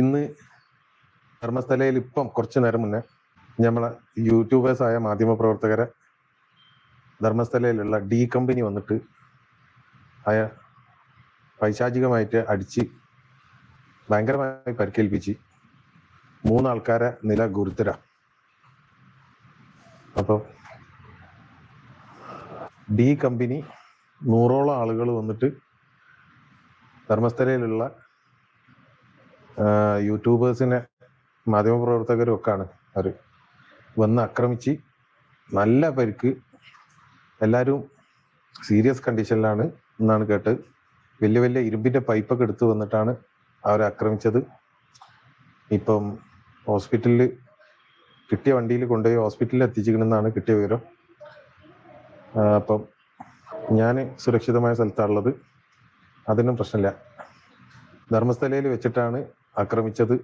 ഇന്ന് ധർമ്മസ്ഥലയിൽ ഇപ്പം കുറച്ചു നേരം മുന്നേ നമ്മളെ യൂട്യൂബേഴ്സായ മാധ്യമ പ്രവർത്തകരെ ധർമ്മസ്ഥലയിലുള്ള ഡി കമ്പനി വന്നിട്ട് അയ പൈശാചികമായിട്ട് അടിച്ച് ഭയങ്കരമായി പരിക്കേൽപ്പിച്ച് മൂന്നാൾക്കാരെ നില ഗുരുതര. അപ്പം ഡി കമ്പനി നൂറോളം ആളുകൾ വന്നിട്ട് ധർമ്മസ്ഥലയിലുള്ള യൂട്യൂബേഴ്സിനെ മാധ്യമപ്രവർത്തകരും ഒക്കെയാണ് അവർ വന്ന് ആക്രമിച്ച് നല്ല പരിക്ക് എല്ലാവരും സീരിയസ് കണ്ടീഷനിലാണ് എന്നാണ് കേട്ടത് വലിയ വലിയ ഇരുമ്പിന്റെ പൈപ്പൊക്കെ എടുത്തു വന്നിട്ടാണ് അവരെ ആക്രമിച്ചത്. ഇപ്പം ഹോസ്പിറ്റലിൽ കിട്ടിയ വണ്ടിയിൽ കൊണ്ടുപോയി ഹോസ്പിറ്റലിൽ എത്തിച്ചിരിക്കണമെന്നാണ് കിട്ടിയ വിവരം. അപ്പം ഞാൻ സുരക്ഷിതമായ സ്ഥലത്താണുള്ളത്. അതിനും പ്രശ്നമില്ല. ധർമ്മസ്ഥലയിൽ വെച്ചിട്ടാണ് ആക്രമിച്ചത്